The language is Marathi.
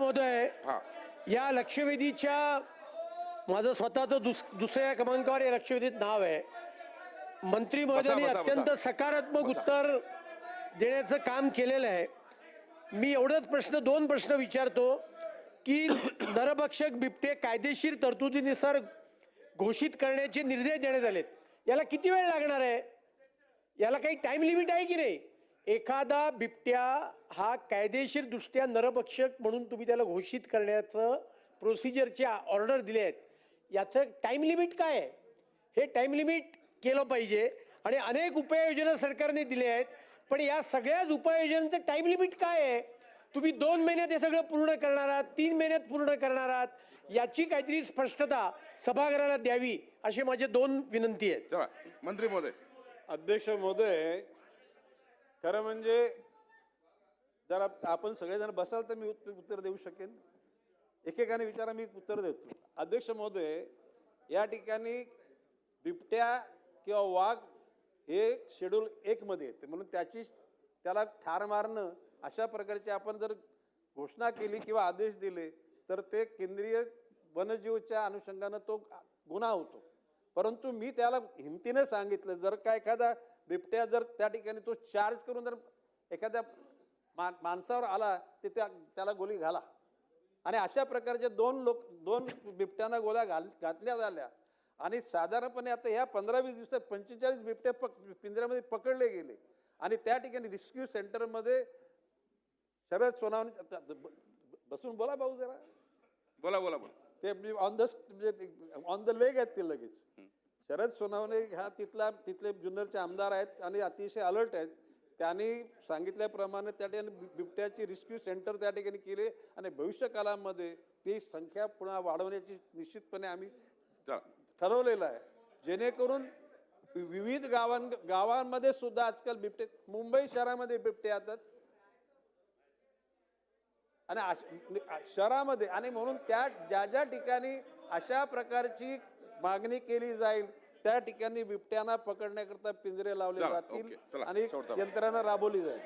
महोदय या लक्षवेधीच्या माझं स्वतःचं दुस दुसऱ्या क्रमांकावर या लक्षवेधीत नाव आहे. मंत्री महोदयांनी. अत्यंत सकारात्मक उत्तर देण्याचं काम केलेलं आहे. मी एवढंच प्रश्न दोन प्रश्न विचारतो की नरभक्षक बिबटे कायदेशीर तरतुदीनुसार घोषित करण्याचे निर्देश देण्यात आलेत. याला किती वेळ लागणार आहे? याला काही टाइम लिमिट आहे की नाही? एखादा बिबट्या हा कायदेशीर दृष्ट्या नरभक्षक म्हणून तुम्ही त्याला घोषित करण्याचं प्रोसिजरचे ऑर्डर दिले आहेत याचं टाइम लिमिट काय आहे? हे टाइम लिमिट केलं पाहिजे आणि अनेक उपाययोजना सरकारने दिल्या आहेत पण या सगळ्याच उपाययोजनांचं टाइम लिमिट काय आहे? तुम्ही दोन महिन्यात हे सगळं पूर्ण करणार आहात तीन महिन्यात पूर्ण करणार आहात याची काहीतरी स्पष्टता सभागृहाला द्यावी असे माझे दोन विनंती आहेत. चला मंत्री महोदय. अध्यक्ष महोदय खरं म्हणजे जर आप- आपण सगळेजण बसाल तर मी उत्तर देऊ शकेन. एकेकाने विचारा मी उत्तर देतो. अध्यक्ष महोदय या ठिकाणी बिबट्या किंवा वाघ हे शेड्यूल एकमध्ये येते. म्हणून त्याची त्याला ठार मारणं अशा प्रकारची आपण जर घोषणा केली किंवा आदेश दिले तर ते केंद्रीय वनजीवच्या अनुषंगानं तो गुन्हा होतो. परंतु मी त्याला हिमतीने सांगितलं जर का एखादा बिबट्या जर त्या ठिकाणी तो चार्ज करून जर एखाद्या मा माणसावर आला तर त्या त्याला गोळी घाला. आणि अशा प्रकारचे दोन लोक दोन बिबट्यांना गोळ्या घाल घातल्या झाल्या. आणि साधारणपणे आता ह्या पंधरा वीस दिवसात पंचेचाळीस बिबटे पक पिंजऱ्यामध्ये पकडले गेले. आणि त्या ठिकाणी रेस्क्यू सेंटरमध्ये शरद सोनावणे आता बसून बोला भाऊ जरा. बोला बोला बोला. ते on the on the leg आहेत ते लगेच. शरद सोनावणे हा तिथला तिथले जुन्नरचे आमदार आहेत आणि अतिशय अलर्ट आहेत. त्यांनी सांगितल्याप्रमाणे त्या ठिकाणी बिबट्याची रेस्क्यू सेंटर त्या ठिकाणी केले आणि भविष्यकालामध्ये ती संख्या पुन्हा वाढवण्याची निश्चितपणे आम्ही ठरवलेलं आहे. जेणेकरून विविध गावां गावांमध्ये सुद्धा आजकाल बिबटे मुंबई शहरामध्ये बिबटे येतात. आणि शहरामध्ये आणि म्हणून त्या ज्या ज्या ठिकाणी अशा प्रकारची मागणी केली जाईल त्या ठिकाणी बिबट्यांना पकडण्याकरता पिंजरे लावले जातील आणि. यंत्रणा राबवली जाईल